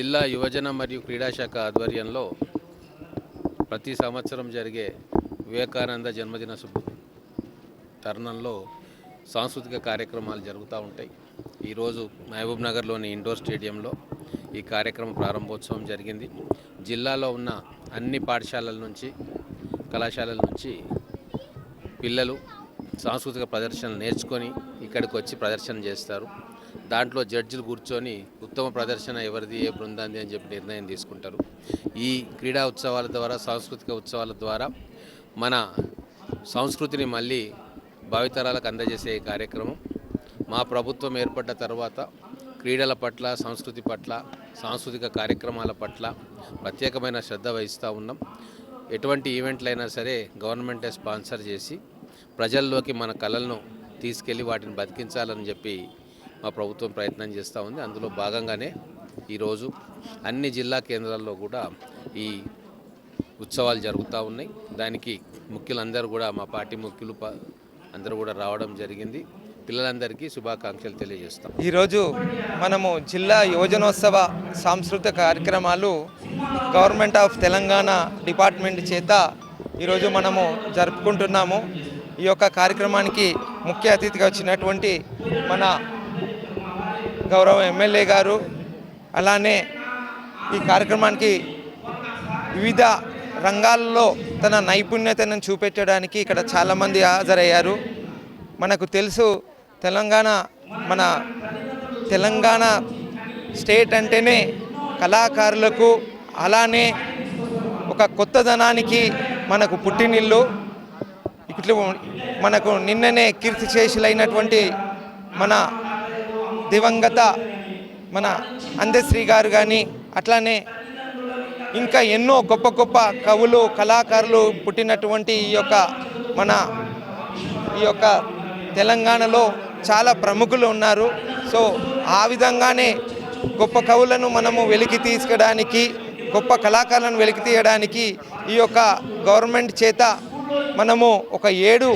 జిల్లా యువజన మరియు క్రీడాశాఖ ఆధ్వర్యంలో ప్రతి సంవత్సరం జరిగే వివేకానంద జన్మదిన శుభ తరుణంలో సాంస్కృతిక కార్యక్రమాలు జరుగుతూ ఉంటాయి. ఈరోజు మహబూబ్ నగర్లోని ఇండోర్ స్టేడియంలో ఈ కార్యక్రమం ప్రారంభోత్సవం జరిగింది. జిల్లాలో ఉన్న అన్ని పాఠశాలల నుంచి కళాశాలల నుంచి పిల్లలు సాంస్కృతిక ప్రదర్శనలు నేర్చుకొని ఇక్కడికి వచ్చి ప్రదర్శన చేస్తారు. దాంట్లో జడ్జిలు కూర్చొని ఉత్తమ ప్రదర్శన ఎవరిది ఏ బృందాంది అని చెప్పి నిర్ణయం తీసుకుంటారు. ఈ క్రీడా ఉత్సవాల ద్వారా సాంస్కృతిక ఉత్సవాల ద్వారా మన సంస్కృతిని మళ్ళీ భావితరాలకు అందజేసే కార్యక్రమం. మా ప్రభుత్వం ఏర్పడ్డ తర్వాత క్రీడల పట్ల సంస్కృతి పట్ల సాంస్కృతిక కార్యక్రమాల పట్ల ప్రత్యేకమైన శ్రద్ధ వహిస్తూ ఉన్నాం. ఎటువంటి ఈవెంట్లైనా సరే గవర్నమెంటే స్పాన్సర్ చేసి ప్రజల్లోకి మన కళలను తీసుకెళ్ళి వాటిని బతికించాలని చెప్పి మా ప్రభుత్వం ప్రయత్నం చేస్తూ ఉంది. అందులో భాగంగానే ఈరోజు అన్ని జిల్లా కేంద్రాల్లో కూడా ఈ ఉత్సవాలు జరుగుతూ ఉన్నాయి. దానికి ముఖ్యులందరూ కూడా మా పార్టీ ముఖ్యులు ప- అందరూ కూడా రావడం జరిగింది. పిల్లలందరికీ శుభాకాంక్షలు తెలియజేస్తాం. ఈరోజు మనము జిల్లా యువజనోత్సవ సాంస్కృతిక కార్యక్రమాలు గవర్నమెంట్ ఆఫ్ తెలంగాణ డిపార్ట్మెంట్ చేత ఈరోజు మనము జరుపుకుంటున్నాము. ఈ యొక్క కార్యక్రమానికి ముఖ్య అతిథిగా వచ్చినటువంటి మన గౌరవ ఎమ్మెల్యే గారు అలానే ఈ కార్యక్రమానికి వివిధ రంగాల్లో తన నైపుణ్యతను చూపెట్టడానికి ఇక్కడ చాలామంది హాజరయ్యారు. మనకు తెలుసు తెలంగాణ మన తెలంగాణ స్టేట్ అంటేనే కళాకారులకు అలానే ఒక కొత్తదనానికి మనకు పుట్టినిల్లు. ఇట్లు మనకు నిన్ననే కీర్తిశేషులైనటువంటి మన దివంగత మన అందశ్రీ గారు కానీ అట్లానే ఇంకా ఎన్నో గొప్ప గొప్ప కవులు కళాకారులు పుట్టినటువంటి ఈ యొక్క మన ఈ యొక్క తెలంగాణలో చాలా ప్రముఖులు ఉన్నారు. సో ఆ విధంగానే గొప్ప కవులను మనము వెలికి తీసుకోవడానికి గొప్ప కళాకారులను వెలికి తీయడానికి ఈ యొక్క గవర్నమెంట్ చేత మనము ఒక ఏడు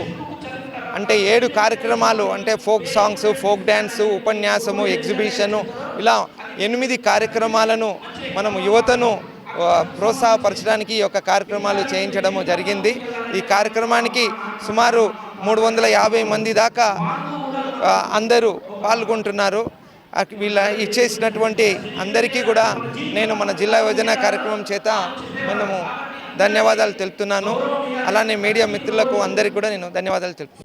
అంటే ఏడు కార్యక్రమాలు అంటే ఫోక్ సాంగ్స్ ఫోక్ డ్యాన్సు ఉపన్యాసము ఎగ్జిబిషను ఇలా ఎనిమిది కార్యక్రమాలను మనం యువతను ప్రోత్సాహపరచడానికి ఈ యొక్క కార్యక్రమాలు చేయించడము జరిగింది. ఈ కార్యక్రమానికి సుమారు మూడు వందల యాభై మంది దాకా అందరూ పాల్గొంటున్నారు. వీళ్ళ ఇచ్చేసినటువంటి అందరికీ కూడా నేను మన జిల్లా యోజన కార్యక్రమం చేత మనము ధన్యవాదాలు తెలుపుతున్నాను. అలానే మీడియా మిత్రులకు అందరికీ కూడా నేను ధన్యవాదాలు తెలుపుతున్నాను.